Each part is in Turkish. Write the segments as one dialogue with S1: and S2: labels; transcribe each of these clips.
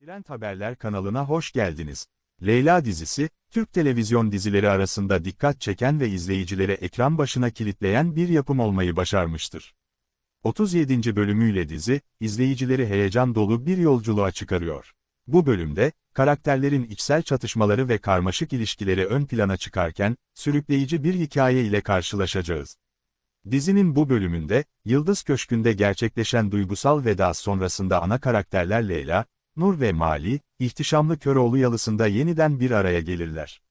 S1: Trend Haberler kanalına hoş geldiniz. Leyla dizisi, Türk televizyon dizileri arasında dikkat çeken ve izleyicileri ekran başına kilitleyen bir yapım olmayı başarmıştır. 37. bölümüyle dizi, izleyicileri heyecan dolu bir yolculuğa çıkarıyor. Bu bölümde, karakterlerin içsel çatışmaları ve karmaşık ilişkileri ön plana çıkarken, sürükleyici bir hikaye ile karşılaşacağız. Dizinin bu bölümünde, Yıldız Köşkü'nde gerçekleşen duygusal veda sonrasında ana karakterler Leyla, Nur ve Mali, ihtişamlı Köroğlu yalısında yeniden bir araya gelirler.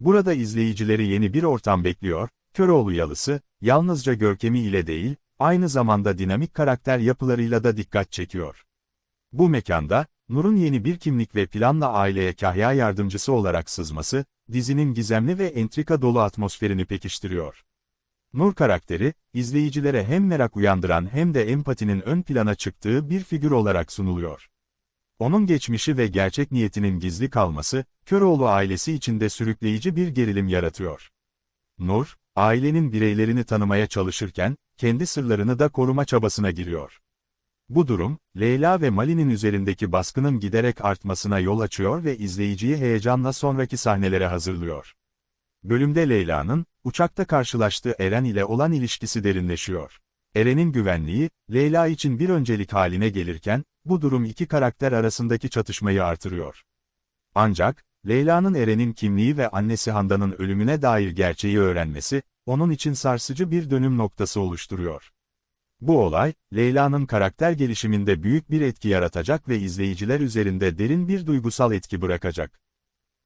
S1: Burada izleyicileri yeni bir ortam bekliyor, Köroğlu yalısı, yalnızca görkemi ile değil, aynı zamanda dinamik karakter yapılarıyla da dikkat çekiyor. Bu mekanda, Nur'un yeni bir kimlik ve planla aileye kahya yardımcısı olarak sızması, dizinin gizemli ve entrika dolu atmosferini pekiştiriyor. Nur karakteri, izleyicilere hem merak uyandıran hem de empatinin ön plana çıktığı bir figür olarak sunuluyor. Onun geçmişi ve gerçek niyetinin gizli kalması, Köroğlu ailesi içinde sürükleyici bir gerilim yaratıyor. Nur, ailenin bireylerini tanımaya çalışırken, kendi sırlarını da koruma çabasına giriyor. Bu durum, Leyla ve Mali'nin üzerindeki baskının giderek artmasına yol açıyor ve izleyiciyi heyecanla sonraki sahnelere hazırlıyor. Bölümde Leyla'nın, uçakta karşılaştığı Eren ile olan ilişkisi derinleşiyor. Eren'in güvenliği, Leyla için bir öncelik haline gelirken, bu durum iki karakter arasındaki çatışmayı artırıyor. Ancak, Leyla'nın Eren'in kimliği ve annesi Handan'ın ölümüne dair gerçeği öğrenmesi, onun için sarsıcı bir dönüm noktası oluşturuyor. Bu olay, Leyla'nın karakter gelişiminde büyük bir etki yaratacak ve izleyiciler üzerinde derin bir duygusal etki bırakacak.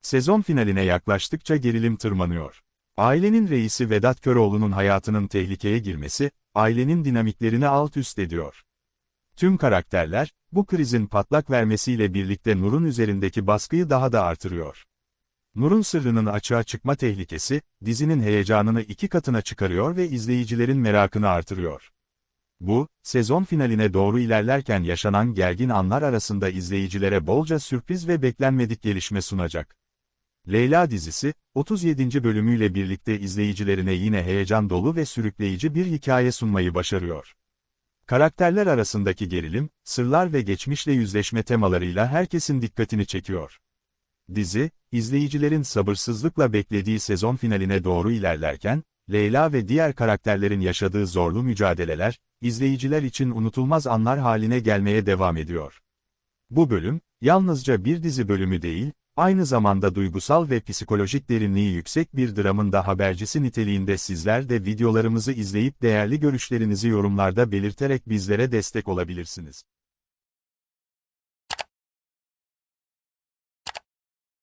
S1: Sezon finaline yaklaştıkça gerilim tırmanıyor. Ailenin reisi Vedat Köroğlu'nun hayatının tehlikeye girmesi, ailenin dinamiklerini alt üst ediyor. Tüm karakterler, bu krizin patlak vermesiyle birlikte Nur'un üzerindeki baskıyı daha da artırıyor. Nur'un sırrının açığa çıkma tehlikesi, dizinin heyecanını iki katına çıkarıyor ve izleyicilerin merakını artırıyor. Bu, sezon finaline doğru ilerlerken yaşanan gergin anlar arasında izleyicilere bolca sürpriz ve beklenmedik gelişme sunacak. Leyla dizisi, 37. bölümüyle birlikte izleyicilerine yine heyecan dolu ve sürükleyici bir hikaye sunmayı başarıyor. Karakterler arasındaki gerilim, sırlar ve geçmişle yüzleşme temalarıyla herkesin dikkatini çekiyor. Dizi, izleyicilerin sabırsızlıkla beklediği sezon finaline doğru ilerlerken, Leyla ve diğer karakterlerin yaşadığı zorlu mücadeleler, izleyiciler için unutulmaz anlar haline gelmeye devam ediyor. Bu bölüm, yalnızca bir dizi bölümü değil, aynı zamanda duygusal ve psikolojik derinliği yüksek bir dramın da habercisi niteliğinde sizler de videolarımızı izleyip değerli görüşlerinizi yorumlarda belirterek bizlere destek olabilirsiniz.